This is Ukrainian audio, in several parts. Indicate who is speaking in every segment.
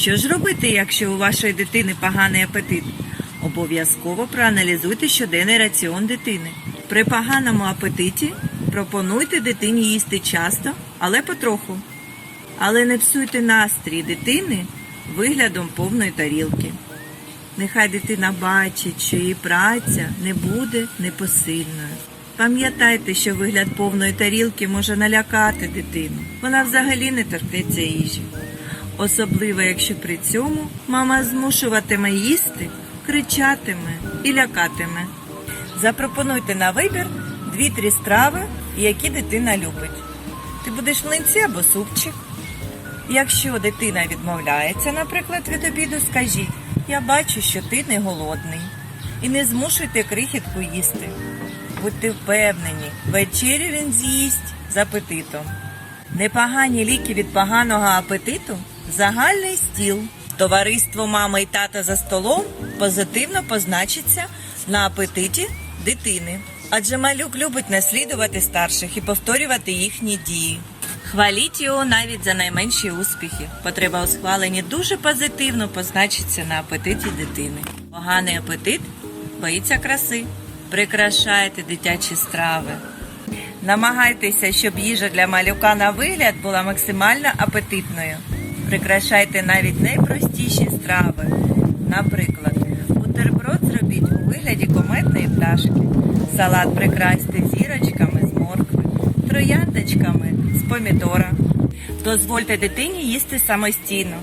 Speaker 1: Що ж робити, якщо у вашої дитини поганий апетит? Обов'язково проаналізуйте щоденний раціон дитини. При поганому апетиті пропонуйте дитині їсти часто, але потроху. Але не псуйте настрій дитини виглядом повної тарілки. Нехай дитина бачить, що її праця не буде непосильною. Пам'ятайте, що вигляд повної тарілки може налякати дитину. Вона взагалі не терпиться їжі. Особливо, якщо при цьому мама змушуватиме їсти, кричатиме і лякатиме. Запропонуйте на вибір дві-три страви, які дитина любить. Ти будеш млинці або супчик. Якщо дитина відмовляється, наприклад, від обіду, скажіть, я бачу, що ти не голодний. І не змушуйте крихітку їсти. Будьте впевнені, вечерю він з'їсть з апетитом. Непогані ліки від поганого апетиту загальний стіл. Товариство мами і тата за столом позитивно позначиться на апетиті дитини. Адже малюк любить наслідувати старших і повторювати їхні дії. Хваліть його навіть за найменші успіхи. Потреба у схваленні дуже позитивно позначиться на апетиті дитини. Поганий апетит боїться краси. Прикрашайте дитячі страви. Намагайтеся, щоб їжа для малюка на вигляд була максимально апетитною. Прикрашайте навіть найпростіші страви. Наприклад, бутерброд зробіть у вигляді кометної пташки, салат прикрасьте зірочками з моркви, трояндочками з помідора. Дозвольте дитині їсти самостійно.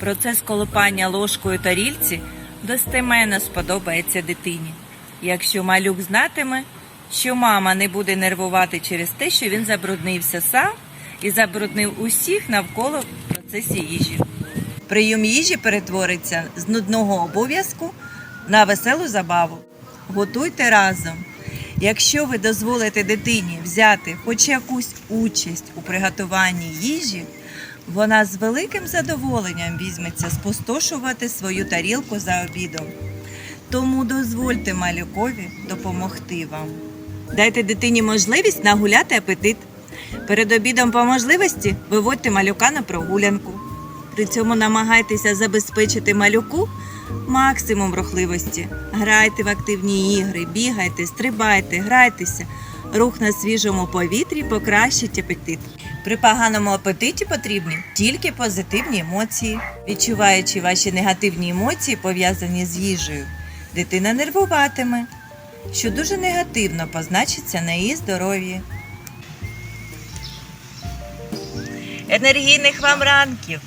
Speaker 1: Процес колупання ложкою тарільці достеменно сподобається дитині. Якщо малюк знатиме, що мама не буде нервувати через те, що він забруднився сам і забруднив усіх навколо процесі їжі. Прийом їжі перетвориться з нудного обов'язку на веселу забаву. Готуйте разом. Якщо ви дозволите дитині взяти хоч якусь участь у приготуванні їжі, вона з великим задоволенням візьметься спустошувати свою тарілку за обідом. Тому дозвольте малюкові допомогти вам. Дайте дитині можливість нагуляти апетит. Перед обідом по можливості виводьте малюка на прогулянку. При цьому намагайтеся забезпечити малюку максимум рухливості. Грайте в активні ігри, бігайте, стрибайте, грайтеся. Рух на свіжому повітрі покращить апетит. При поганому апетиті потрібні тільки позитивні емоції. Відчуваючи ваші негативні емоції, пов'язані з їжею, дитина нервуватиме, що дуже негативно позначиться на її здоров'ї. Енергійних вам ранків!